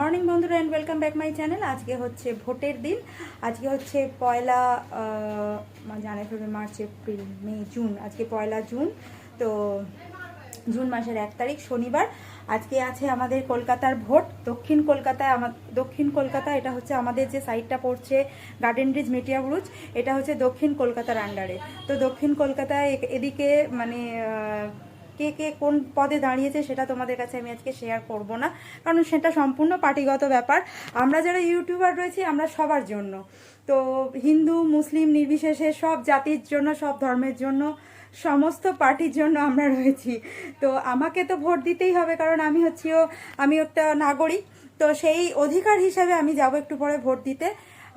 Morning বন্ধুরা and welcome back my channel আজকে হচ্ছে ভোটের দিন। আজকে হচ্ছে পয়লা January February March, April, May, June. আজকে পয়লা জুন, তো জুন মাসের এক তারিখ, শনিবার। আজকে আছে আমাদের কলকাতার ভোট। দক্ষিণ কলকাতায় আমার দক্ষিণ কলকাতা, এটা হচ্ছে আমাদের যে সাইডটা পড়ছে গার্ডেন ব্রিজ মেটিয়া ব্রুজ এটা হচ্ছে দক্ষিণ কলকাতার আন্ডারে তো দক্ষিণ কলকাতায় এদিকে মানে কে কে কোন পদে দাঁড়িয়েছে সেটা তোমাদের কাছে আমি আজকে শেয়ার করব না, কারণ সেটা সম্পূর্ণ পার্টিগত ব্যাপার। আমরা যারা ইউটিউবার রয়েছি, আমরা সবার জন্য। তো হিন্দু, মুসলিম, নির্বিশেষে সব জাতির জন্য, সব ধর্মের জন্য, সমস্ত পার্টির জন্য আমরা রয়েছি। তো আমাকে তো ভোট দিতেই হবে, কারণ আমি হচ্ছিও, আমি একটা নাগরিক। তো সেই অধিকার হিসাবে আমি যাব একটু পরে ভোট দিতে।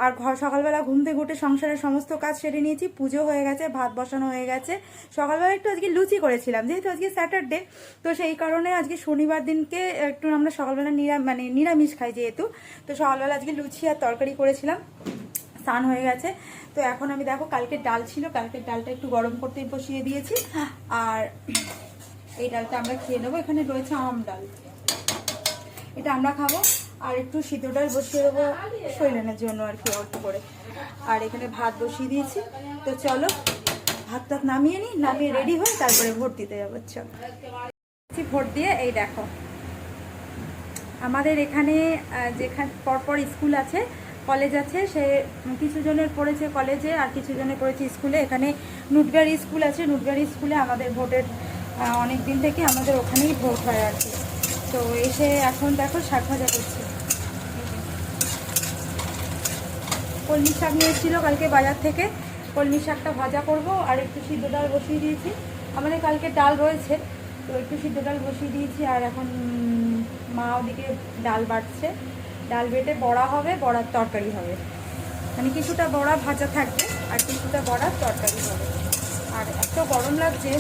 আর ঘর সকালবেলা ঘুম থেকে উঠে সংসারের সমস্ত কাজ সেরে নিয়েছি, পুজো হয়ে গেছে, ভাত বসানো হয়ে গেছে। সকালবেলা একটু আজকে লুচি করেছিলাম, যেহেতু আজকে স্যাটারডে তো সেই কারণে আজকে শনিবার দিনকে একটু আমরা সকালবেলা নিরাম মানে নিরামিষ খাই যেহেতু। তো সকালবেলা আজকে লুচি আর তরকারি করেছিলাম, স্নান হয়ে গেছে। তো এখন আমি দেখো কালকে ডাল ছিল, কালকের ডালটা একটু গরম করতে বসিয়ে দিয়েছি। আর এই ডালটা আমরা খেয়ে নেব, এখানে রয়েছে আম ডাল। এটা আমরা খাব। আর একটু সিদ্ধ ডাল বসিয়ে দেবো শৈলেনের জন্য আর কি, অল্প করে। আর এখানে ভাত বসিয়ে দিয়েছি। তো চলো, ভাত টাত নামিয়ে নিই, নামিয়ে রেডি হয়ে তারপরে ভোট দিতে যাব, চলো। ভোট দিয়ে, এই দেখো। আমাদের এখানে যেখানে, পরপর স্কুল আছে, কলেজ আছে, সে কিছু জনের পড়েছে কলেজে আর কিছু জনের পড়েছে স্কুলে। এখানে নুটগাড়ি স্কুল আছে, নুটগাড়ি স্কুলে আমাদের ভোটের অনেক দিন থেকে আমাদের ওখানেই ভোট হয় আর কি। তো এসে এখন দেখো শাক ভাজা করছি। কলমি শাক নিয়ে এসেছিল কালকে বাজার থেকে। কলমি শাকটা ভাজা করব আর একটু সিদ্ধ ডাল বসিয়ে দিয়েছি। আমাদের কালকে ডাল রয়েছে, তো একটু সিদ্ধ ডাল বসিয়ে দিয়েছি আর এখন মা ওদিকে ডাল বাটছে। ডাল বেটে বড়া হবে, বড়ার তরকারি হবে। মানে কিছুটা বড়া ভাজা থাকবে আর কিছুটা বড়ার তরকারি হবে। আর এত গরম লাগছে।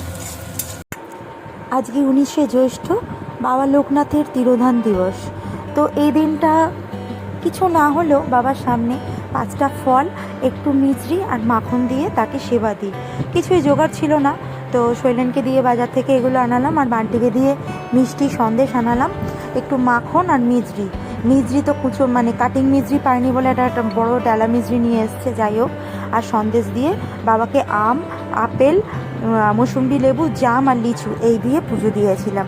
আজকে উনিশে জ্যৈষ্ঠ বাবা লোকনাথের তিরোধান দিবস। তো এই দিনটা কিছু না হলেও বাবার সামনে পাঁচটা ফল, একটু মিজরি আর মাখন দিয়ে তাকে সেবা দিই। কিছুই জোগাড় ছিল না। তো শৈলেনকে দিয়ে বাজার থেকে এগুলো আনালাম আর বান্টিকে দিয়ে মিষ্টি সন্দেশ আনালাম। একটু মাখন আর মিজরি মিজরি তো কুচো মানে কাটিং মিজরি পাইনি বলে একটা একটা বড় ডালা মিজরি নিয়ে এসছে, যাই হোক। আর সন্দেশ দিয়ে বাবাকে আম, আপেল মৌসুম্বি লেবু, জাম আর লিচু এই দিয়ে পুজো দিয়েছিলাম।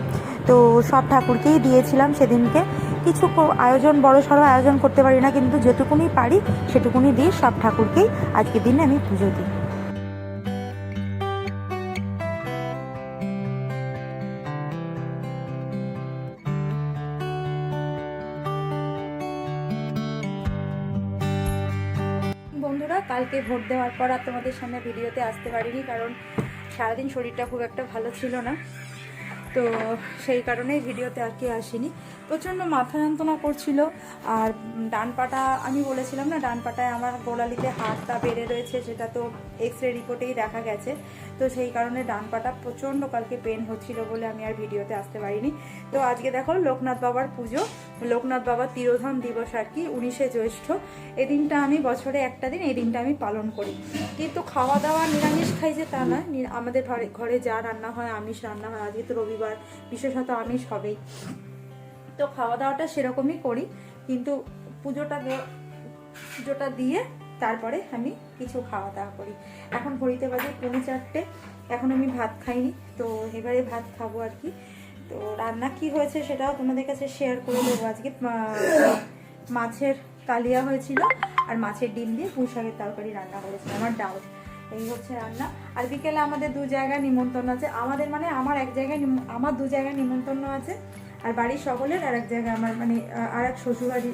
তো সব ঠাকুরকেই দিয়েছিলাম সেদিনকে। কিছু আয়োজন, বড় সড়ো আয়োজন করতে পারি না, কিন্তু যেটুকুনি পারি সেটুকুনি দিয়ে সব ঠাকুরকেই আজকের দিনে আমি পুজো দিই। বন্ধুরা, কালকে ভোট দেওয়ার পর আর তোমাদের সামনে ভিডিওতে আসতে পারিনি, কারণ সারাদিন শরীরটা খুব একটা ভালো ছিল না। তো সেই কারণেই ভিডিওতে আর কি আসিনি। প্রচণ্ড মাথা যন্ত্রণা করছিল। আর ডান পাটা আমি বলেছিলাম না, ডান পাটায় আমার গোড়ালিতে হাতটা বেড়ে রয়েছে, সেটা তো এক্স রে রিপোর্টেই দেখা গেছে। তো সেই কারণে ডান পাটা প্রচণ্ড কালকে পেন হচ্ছিল বলে আমি আর ভিডিওতে আসতে পারিনি। তো আজকে দেখো লোকনাথ বাবার পুজো। লোকনাথ বাবার তিরোধান দিবস আর কি, উনিশে জ্যৈষ্ঠ। এই দিনটা আমি বছরে একটা দিন, এই দিনটা আমি পালন করি। কিন্তু খাওয়া দাওয়া নিরামিষ খাই যে তা নয় আমাদের ঘরে ঘরে যা রান্না হয়, আমিষ রান্না হয়। আজকে তো রবিবার, বিশেষত আমিষ হবেই। তো খাওয়া দাওয়াটা সেরকমই করি, কিন্তু পুজোটা পুজোটা দিয়ে তারপরে আমি কিছু খাওয়া দাওয়া করি। এখন ঘড়িতে বাজে পৌনে চারটে, এখন আমি ভাত খাইনি, তো এবারে ভাত খাব আর কি। তো রান্না কি হয়েছে সেটাও তোমাদের কাছে শেয়ার করে দেবো। আজকে মাছের কালিয়া হয়েছিল, আর মাছের ডিম দিয়ে পুঁই শাকের তরকারি রান্না করেছিলাম, আমার ডাল। এই হচ্ছে রান্না। আর বিকেলে আমাদের দু জায়গায় নিমন্ত্রণ আছে। আমাদের মানে আমার এক জায়গায় আমার দু জায়গায় নিমন্ত্রণ আছে। আর বাড়ির সকলের আর এক জায়গায় আমার মানে আর এক শ্বশুরবাড়ি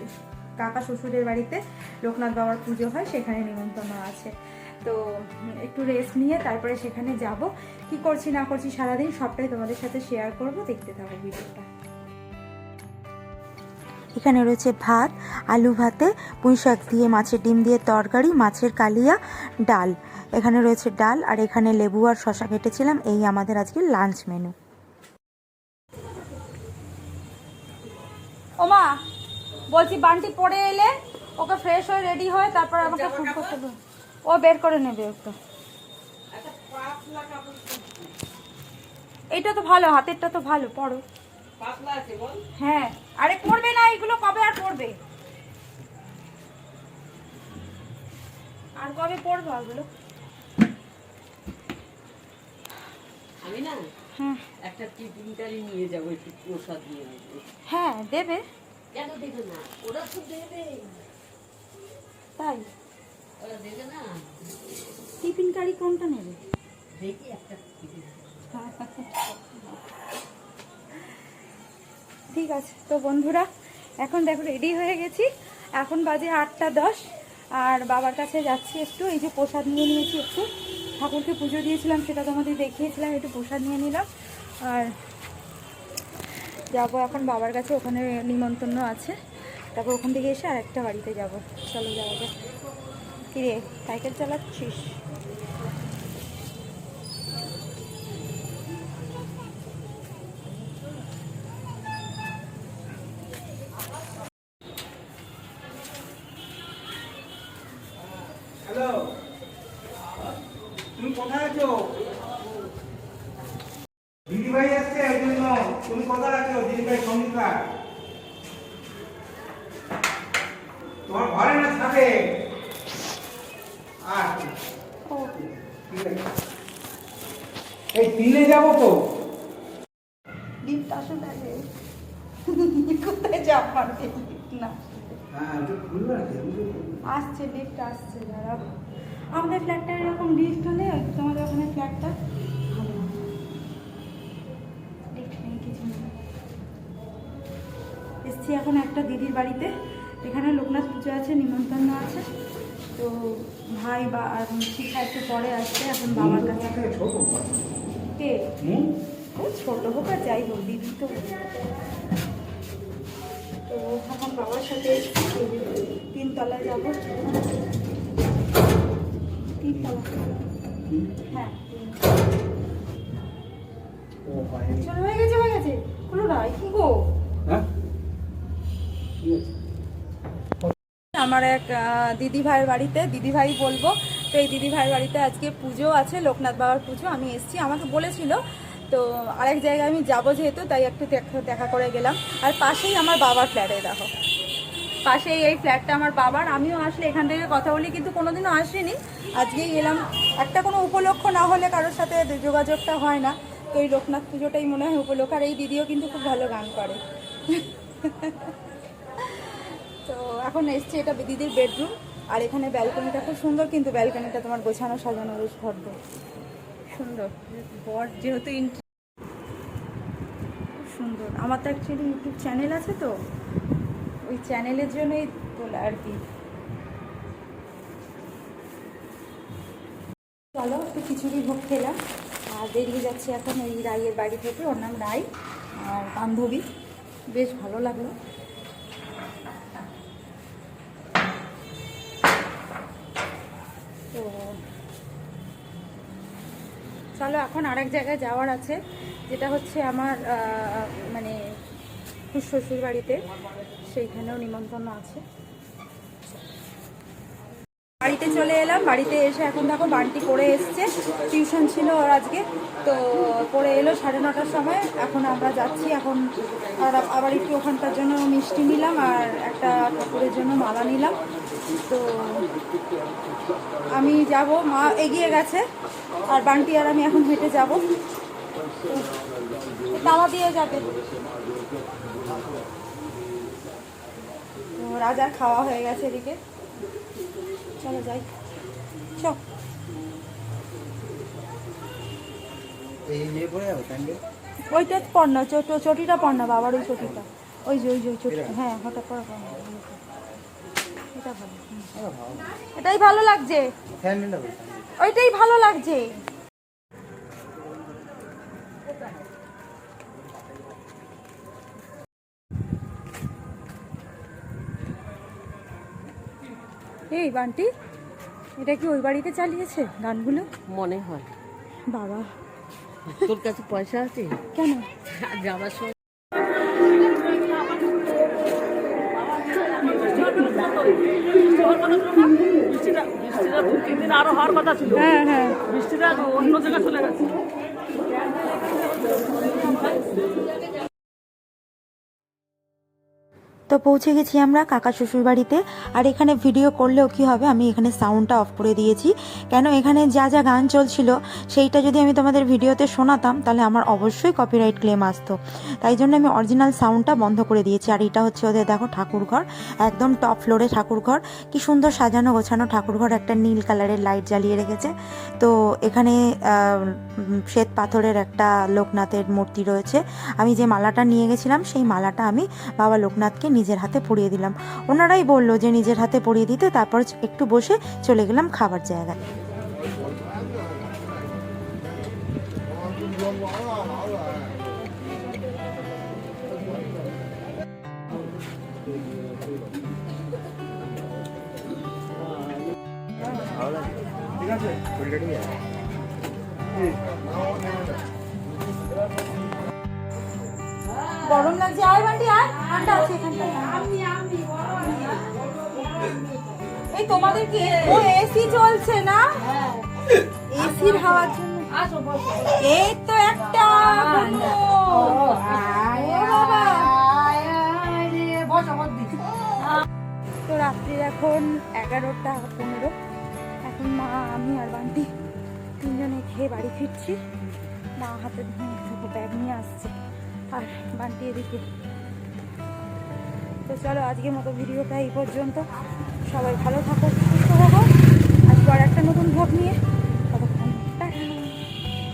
কাকা শ্বশুরের বাড়িতে লোকনাথ বাবার পুজো হয়, সেখানে নিমন্ত্রণ আছে। তো একটু রেস্ট নিয়ে তারপরে সেখানে যাব। কি করছি, না করছি সারাদিন সবটাই তোমাদের সাথে শেয়ার করব, দেখতে থাকো ভিডিওটা। এখানে রয়েছে ভাত, আলু ভাতে, পুঁই শাক দিয়ে মাছের ডিম দিয়ে তরকারি, মাছের কালিয়া, ডাল। এখানে রয়েছে ডাল আর এখানে লেবু আর শশা কেটেছিলাম, এই আমাদের আজকে লাঞ্চ মেনু ওমা বলছি বান্টি পড়ে এলে ওকে ফ্রেশ হয়ে রেডি হয় তারপর আমাকে ফোন করতে হবে। ও বের করে নেবে একটু এইটা তো ভালো হাতেরটা তো ভালো পড়ো হ্যাঁ আরে করবে না এগুলো কবে আর পড়বে আর কবে পড়ব ওগুলো? আমি না। একটা টিফিন গাড়ি নিয়ে যাব একটু প্রসাদ নিয়ে আসব হ্যাঁ দেবে। কেন দেবে না? ওরা তো দেবে। তাই? ওরা দেবে না। টিফিন কারি কোনটা নেবে? দেখি একটা ঠিক আছে তো বন্ধুরা এখন দেখো রেডি হয়ে গেছি। এখন বাজে আটটা দশ আর বাবার কাছে যাচ্ছি একটু এই যে প্রসাদ নিয়ে নিয়েছি একটু। ঠাকুরকে পুজো দিয়েছিলাম, সেটা তোমাদের দেখিয়েছিলাম, একটু প্রসাদ নিয়ে নিলাম। আর যাব এখন বাবার কাছে, ওখানে নিমন্ত্রণ আছে। তারপর ওখান থেকে এসে আর একটা বাড়িতে যাব। চলো যাওয়া যাক। কিরে, সাইকেল চালাচ্ছিস? জন্য তুমি কোথায় আছো দিদি ভাই সঙ্গীতা তোমার ঘরে না ঠিক আছে এই দিনে যাব তো। লিফট আসলে কোথায় যাব পারবে না হ্যাঁ আসছে লিফট আসছে দাঁড়াও। আমাদের ফ্ল্যাটটা এরকম লিফট হলে তোমাদের ওখানে ফ্ল্যাটটা এসছি এখন একটা দিদির বাড়িতে। এখানে লোকনাথ পুজো আছে নিমন্ত্রণ আছে। তো ভাই বা আর শিখা একটু পরে আসছে এখন বাবার কাছে। কে? ও ছোট হোক আর যাই হোক দিদি তো। তো এখন বাবার সাথে তিনতলায় যাব। তিনতলা। হ্যাঁ। চলো হয়ে গেছে হয়ে গেছে। কোনো নাই কি গো? আমার এক দিদি ভাইয়ের বাড়িতে দিদি ভাই বলব, তো এই দিদি ভাইয়ের বাড়িতে আজকে পুজো আছে, লোকনাথ বাবার পুজো, আমি এসেছি। আমাকে বলেছিল, তো আরেক জায়গায় আমি যাব যেহেতু, তাই একটু দেখা- করে গেলাম। আর পাশেই আমার বাবার ফ্ল্যাটে দেখো। পাশেই এই ফ্ল্যাটটা আমার বাবার। আমিও আসলে এখান থেকে কথা বলি, কিন্তু কোনোদিনও আসিনি। আজকেই এলাম। একটা কোনো উপলক্ষ না হলে কারোর সাথে যোগাযোগটা হয় না। তো এই লোকনাথ পুজোটাই মনে হয় উপলক্ষ। আর এই দিদিও কিন্তু খুব ভালো গান করে। তো এখন এসছে এটা দিদির বেডরুম আর এখানে ব্যালকনিটা খুব সুন্দর, কিন্তু ব্যালকনিটা তোমার গোছানো, সাজানো বেশ সুন্দর। বর যেহেতু সুন্দর। আমার তো অ্যাকচুয়ালি ইউটিউব চ্যানেল আছে তো। ওই চ্যানেলের জন্যই তোলা আর কি। চলো, একটু খিচুড়ি ভোগ খেলাম। আর বেরিয়ে যাচ্ছি এখন ওই রায়ের বাড়ি থেকে, ওর নাম রাই, আর বান্ধবী। বেশ ভালো লাগল। চলো, এখন আরেক জায়গায় যাওয়ার আছে, যেটা হচ্ছে আমার মানে শ্বশুর বাড়িতে সেইখানেও নিমন্ত্রণ আছে। বাড়িতে চলে এলাম, বাড়িতে এসে এখন দেখো বান্টি করে এসছে, টিউশন ছিল ওর আজকে, তো পড়ে এলো সাড়ে নটার সময়, এখন আমরা যাচ্ছি, এখন আবার একটু ওখানকার জন্য মিষ্টি নিলাম আর একটা ঠাকুরের জন্য মালা নিলাম। তো আমি যাব, মা এগিয়ে গেছে, আর বান্টি আর আমি এখন হেঁটে যাব। দাওয়া দিয়ে যাবে। রাজার খাওয়া হয়ে গেছে এদিকে। চলো যাই। চ। এই নিয়ে পড়ে যাব প্যান্ডেল? ওইটা পড় না চট চটিটা পড় না বাবার ওই চটিটা। ওই যে ওই যে ওই চটি হ্যাঁ হঠাৎ করে পড় না। এটা ভালো। এটাই ভালো লাগছে। ওইটাই ভালো লাগছে। এই বান্টি এটা কি ওই বাড়িতে চালিয়েছে গানগুলো? মনে হয়। বাবা। তোর কাছে পয়সা আছে? কেন? যাওয়ার সময় বৃষ্টিটা বৃষ্টিটা দু তিন দিন আরও হওয়ার কথা ছিল। হ্যাঁ হ্যাঁ। বৃষ্টিটা অন্য জায়গায় চলে গেছে। তো পৌঁছে গেছি আমরা কাকা শ্বশুর বাড়িতে আর এখানে ভিডিও করলেও কি হবে, আমি এখানে সাউন্ডটা অফ করে দিয়েছি। কেন? এখানে যা যা গান চলছিল, সেইটা যদি আমি তোমাদের ভিডিওতে শোনাতাম, তাহলে আমার অবশ্যই কপিরাইট ক্লেম আসতো। তাই জন্য আমি অরিজিনাল সাউন্ডটা বন্ধ করে দিয়েছি। আর এটা হচ্ছে ওদের, দেখো, ঠাকুরঘর। একদম টপ ফ্লোরে ঠাকুরঘর। কি সুন্দর সাজানো, গোছানো ঠাকুরঘর, একটা নীল কালারের লাইট জ্বালিয়ে রেখেছে। তো এখানে শ্বেত পাথরের একটা লোকনাথের মূর্তি রয়েছে। আমি যে মালাটা নিয়ে গেছিলাম, সেই মালাটা আমি বাবা লোকনাথকে নিজের হাতে পরিয়ে দিলাম। ওনারাই বলল যে নিজের হাতে পরিয়ে দিতে, তারপর একটু বসে চলে গেলাম খাবার জায়গায়। ঠিক আছে গরম লাগছে। আয় বান্টি, আয়। ঠান্ডা আছে এই তোমাদের কি ও এসি চলছে না? এসির হাওয়ার জন্য এই তো একটা। তো রাত্রির এখন এগারোটা পনেরো। এখন মা, আমি আর বান্টি তিনজনে খেয়ে বাড়ি ফিরছি। মা হাতে ব্যাগ নিয়ে আসছে। আর বান্টি এদিকে তো চলো, আজকের মতো ভিডিওটা এই পর্যন্ত। সবাই ভালো থাকো, সুস্থ থাকো। আজকে আর একটা নতুন ভোগ নিয়ে